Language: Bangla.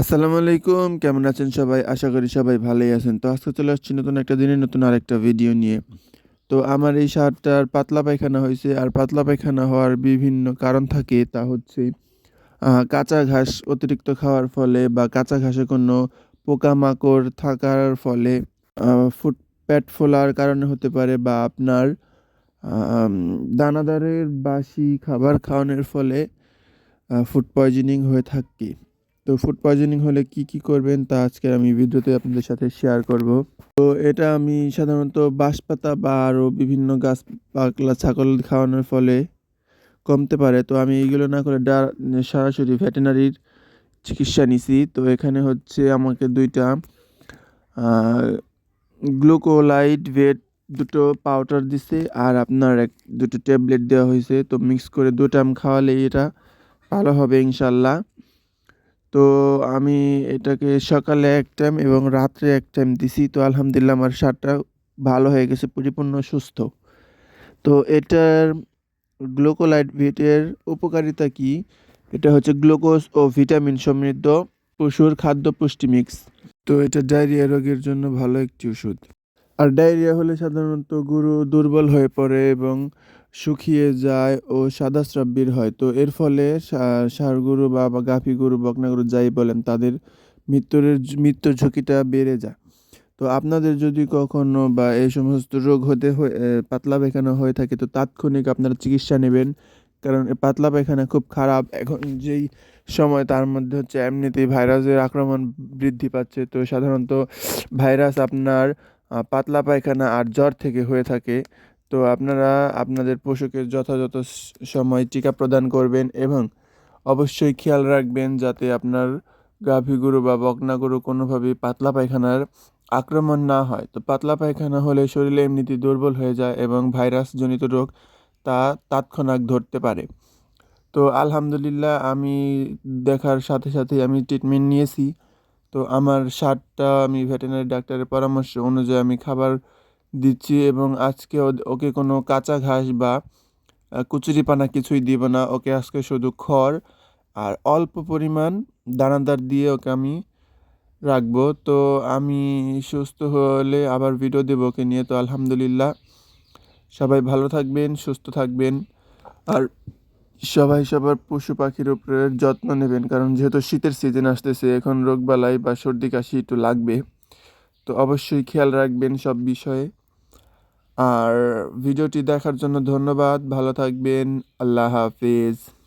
আসসালামু আলাইকুম, কেমন আছেন সবাই? আশা করি সবাই ভালোই আছেন। তো আজকে চলে আসছি নতুন একটা দিনে, নতুন আরেকটা ভিডিও নিয়ে। তো আমার এই শার্টটার পাতলা পায়খানা হয়েছে আর পাতলা পায়খানা হওয়ার বিভিন্ন কারণ থাকে। তা হচ্ছে কাঁচা ঘাস অতিরিক্ত খাওয়ার ফলে বা কাঁচা ঘাসে কোনো পোকামাকড় থাকার ফলে ফুট, পেট ফোলার কারণে হতে পারে বা আপনার দানাদারের বাসি খাবার খাওয়ানোর ফলে ফুড পয়জনিং হয়ে থাকে। তো ফুড পয়জনিং হলে কি কি করবেন তা আজকে আমি ভিডিওতে আপনাদের সাথে শেয়ার করব। তো এটা আমি সাধারণত বাঁশপাতা বা আরও বিভিন্ন গাছ পাকলা ছাগল খাওয়ানোর ফলে কমতে পারে। তো আমি এইগুলো না করে ডা- সরাসরি ভেটেনারির চিকিৎসা নিছি। তো এখানে হচ্ছে আমাকে দুইটা গ্লুকোলাইট, ভেট দুটো পাউডার দিছে আর আপনার এক, দুটো ট্যাবলেট দেওয়া হয়েছে। তো মিক্স করে দু টাইম খাওয়ালে এটা ভালো হবে ইনশাল্লাহ। তো আমি এটাকে সকালে এক টাইম এবং রাত্রে এক টাইম দিছি। তো আলহামদুলিল্লাহ আমার সারটা ভালো হয়ে গেছে, পরিপূর্ণ, সুস্থ। তো এটার গ্লুকোলাইট ভিটের উপকারিতা কি? এটা হচ্ছে গ্লুকোজ ও ভিটামিন সমৃদ্ধ পশুর খাদ্য পুষ্টি মিক্স তো এটা ডায়রিয়া রোগের জন্য ভালো একটি ওষুধ। আর ডায়রিয়া হলে সাধারণত গরু দুর্বল হয়ে পড়ে এবং শুকিয়ে যায় ও সাদা স্রাব বের হয়। তো এর ফলে সা- ষাঁড় বা বা গাভী গরু বকনা গরু যাই বলেন, তাদের মৃত্যুর মৃত্যুর ঝুঁকিটা বেড়ে যায়। তো আপনাদের যদি কখনো বা এই সমস্ত রোগ হতে পাতলা পায়খানা হয়ে থাকে, তো তাৎক্ষণিক আপনারা চিকিৎসা নেবেন। কারণ পাতলা পায়খানা খুব খারাপ। এখন যেই সময় তার মধ্যে হচ্ছে এমনিতেই ভাইরাসের আক্রমণ বৃদ্ধি পাচ্ছে, তো সাধারণত ভাইরাস আপনার পাতলা পায়খানা আর জ্বর থেকে হয়ে থাকে। তো আপনারা আপনাদের পশুকে যথাযথ সময় টিকা প্রদান করবেন এবং অবশ্যই খেয়াল রাখবেন যাতে আপনার গাভী গরু বা বকনা গরু কোনোভাবেই পাতলা পায়খানার আক্রমণ না হয়। তো পাতলা পায়খানা হলে শরীরে এমনিতেই দুর্বল হয়ে যায় এবং ভাইরাসজনিত রোগ তা তাৎক্ষণাৎ ধরতে পারে। তো আলহামদুলিল্লাহ আমি দেখার সাথে সাথে আমি ট্রিটমেন্ট নিয়েছি। তো আমার সারটা আমি ভেটেরিনারি ডাক্তারের পরামর্শ অনুযায়ী আমি খাবার দিচ্ছি এবং আজকে ওকে কোনো কাঁচা ঘাস বা কচুরিপানা কিছুই দিব না। ওকে আজকে শুধু খড় আর অল্প পরিমাণ দানাদার দিয়ে ওকে আমি রাখব। তো আমি সুস্থ হলে আবার ভিডিও দেবো ওকে নিয়ে। তো আলহামদুলিল্লাহ। সবাই ভালো থাকবেন, সুস্থ থাকবেন আর সবাই সবার পশু পাখির উপরে যত্ন নেবেন। কারণ যেহেতু শীতের সিজন আসতেছে, এখন রোগবালাই বা সর্দি কাশি একটু লাগবে। তো অবশ্যই খেয়াল রাখবেন সব বিষয়ে। আর ভিডিওটি দেখার জন্য ধন্যবাদ। ভালো থাকবেন। আল্লাহ হাফিজ।